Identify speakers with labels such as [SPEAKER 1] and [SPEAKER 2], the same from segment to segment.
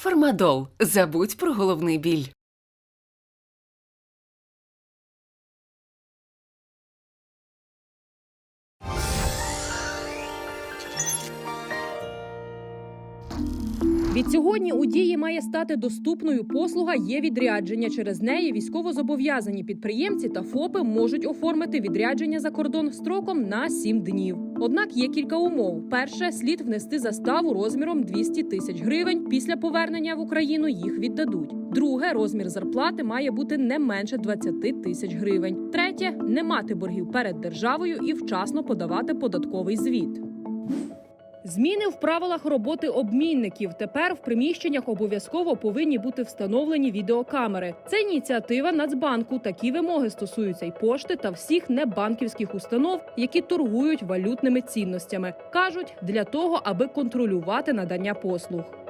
[SPEAKER 1] Фармадол. Забудь про головний біль.
[SPEAKER 2] Відсьогодні у дії має стати доступною послуга є відрядження. Через неї військовозобов'язані підприємці та ФОПи можуть оформити відрядження за кордон строком на 7 днів. Однак є кілька умов: перше слід внести заставу розміром 200 тисяч гривень. Після повернення в Україну їх віддадуть. Друге, розмір зарплати має бути не менше 20 тисяч гривень. Третє не мати боргів перед державою і вчасно подавати податковий звіт. Зміни в правилах роботи обмінників. Тепер в приміщеннях обов'язково повинні бути встановлені відеокамери. Це ініціатива Нацбанку. Такі вимоги стосуються й пошти та всіх небанківських установ, які торгують валютними цінностями. кажуть для того, аби контролювати надання послуг.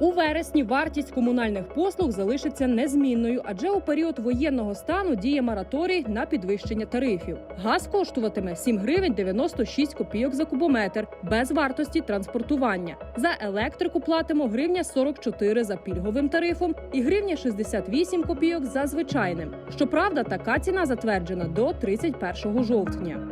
[SPEAKER 2] У вересні вартість комунальних послуг залишиться незмінною, адже у період воєнного стану діє мораторій на підвищення тарифів. Газ коштуватиме 7 гривень 96 копійок за кубометр без вартості транспортування. За електрику платимо гривня 44 за пільговим тарифом і гривня 68 копійок за звичайним. Щоправда, така ціна затверджена до 31 жовтня.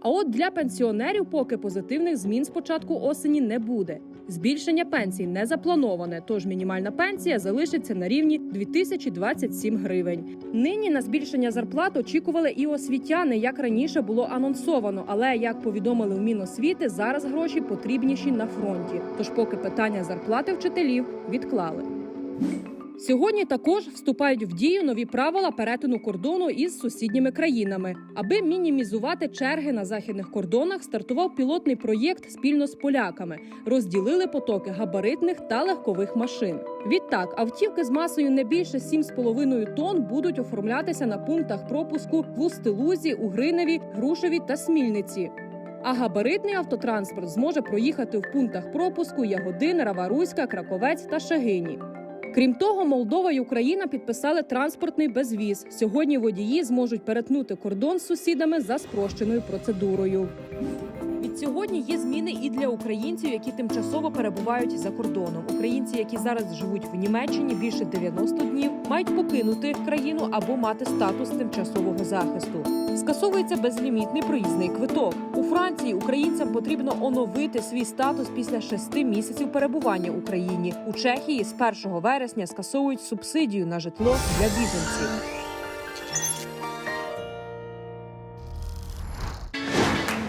[SPEAKER 2] А от для пенсіонерів поки позитивних змін з початку осені не буде. Збільшення пенсій не заплановане, тож мінімальна пенсія залишиться на рівні 2027 гривень. Нині на збільшення зарплат очікували і освітяни, як раніше було анонсовано. Але як повідомили в Міносвіти, зараз гроші потрібніші на фронті. Тож, поки питання зарплати вчителів відклали. Сьогодні також вступають в дію нові правила перетину кордону із сусідніми країнами. Аби мінімізувати черги на західних кордонах, стартував пілотний проєкт спільно з поляками. Розділили потоки габаритних та легкових машин. Відтак, автівки з масою не більше 7,5 тонн будуть оформлятися на пунктах пропуску в Устилузі, Угриневі, Грушеві та Смільниці. А габаритний автотранспорт зможе проїхати в пунктах пропуску Ягодин, Раваруська, Краковець та Шагині. Крім того, Молдова і Україна підписали транспортний безвіз. Сьогодні водії зможуть перетнути кордон з сусідами за спрощеною процедурою. Від сьогодні є зміни і для українців, які тимчасово перебувають за кордоном. Українці, які зараз живуть в Німеччині більше 90 днів, мають покинути країну або мати статус тимчасового захисту. Скасовується безлімітний проїзний квиток. У Франції українцям потрібно оновити свій статус після шести місяців перебування в Україні. У Чехії з 1 вересня скасовують субсидію на житло для біженців.